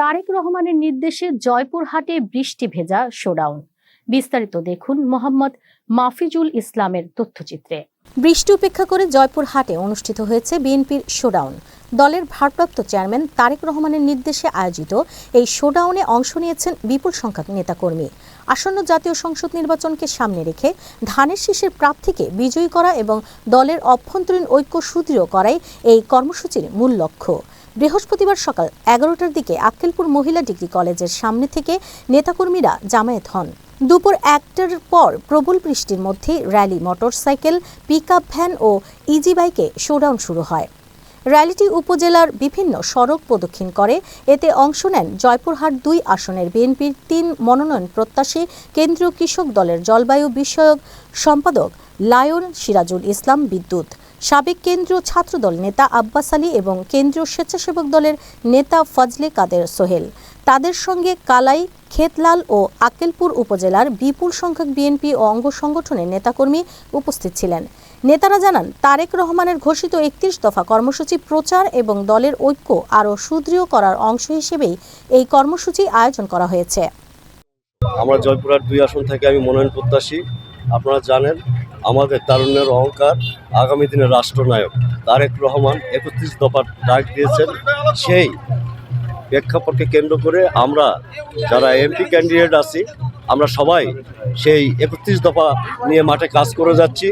তারেক রহমানের নির্দেশে জয়পুরহাটে বৃষ্টি ভেজা শোডাউন। বিস্তারিত দেখুন মোহাম্মদ মাফিজুল ইসলামের তথ্যচিত্রে। বৃষ্টি উপেক্ষা করে জয়পুরহাটে অনুষ্ঠিত হয়েছে বিএনপির শোডাউন। দলের ভারপ্রাপ্ত চেয়ারম্যান তারেক রহমানের নির্দেশে আয়োজিত এই শোডাউনে অংশ নিয়েছেন বিপুল সংখ্যক নেতাকর্মী। আসন্ন জাতীয় সংসদ নির্বাচনকে সামনে রেখে ধানের শীষের প্রার্থীকে বিজয়ী করা এবং দলের অভ্যন্তরীণ ঐক্য সুদৃঢ় করাই এই কর্মসূচির মূল লক্ষ্য। বৃহস্পতিবার সকাল এগারোটার দিকে আক্কেলপুর মহিলা ডিগ্রি কলেজের সামনে থেকে নেতাকর্মীরা জামায়াত হন। দুপুর একটার পর প্রবল বৃষ্টির মধ্যে র্যালি, মোটরসাইকেল পিক ভ্যান ও ইজি বাইকে শোডাউন শুরু হয়। র্যালিটি উপজেলার বিভিন্ন সড়ক প্রদক্ষিণ করে। এতে অংশ নেন জয়পুরহাট দুই আসনের বিএনপির তিন মনোনয়ন প্রত্যাশী কেন্দ্রীয় কৃষক দলের জলবায়ু বিষয়ক সম্পাদক লায়ন সিরাজুল ইসলাম বিদ্যুৎ। সাবেক কেন্দ্রীয় ছাত্রদল নেতা আব্বাস আলী এবং কেন্দ্রীয় স্বেচ্ছাসেবক দলের নেতা ফজলে কাদের সোহেল। তাদের সঙ্গে কালাই, খেতলাল ও আকেলপুর উপজেলার বিপুল সংখ্যক বিএনপি ও অঙ্গ সংগঠনের নেতাকর্মী উপস্থিত ছিলেন। নেতারা জানান, তারেক রহমানের ঘোষিত একত্রিশ দফা কর্মসূচি প্রচার এবং দলের ঐক্য আরও সুদৃঢ় করার অংশ হিসেবেই এই কর্মসূচি আয়োজন করা হয়েছে। আমরা জয়পুরহাট দুই আসন থেকে আমি মনোনয়ন প্রত্যাশী। আপনারা জানেন, আমাদের তারুণ্যের অহংকার আগামী দিনের রাষ্ট্রনায়ক তারেক রহমান একত্রিশ দফার ডাক দিয়েছেন। সেই প্রেক্ষাপটকে কেন্দ্র করে আমরা যারা এমপি ক্যান্ডিডেট আছি, আমরা সবাই সেই একত্রিশ দফা নিয়ে মাঠে কাজ করে যাচ্ছি।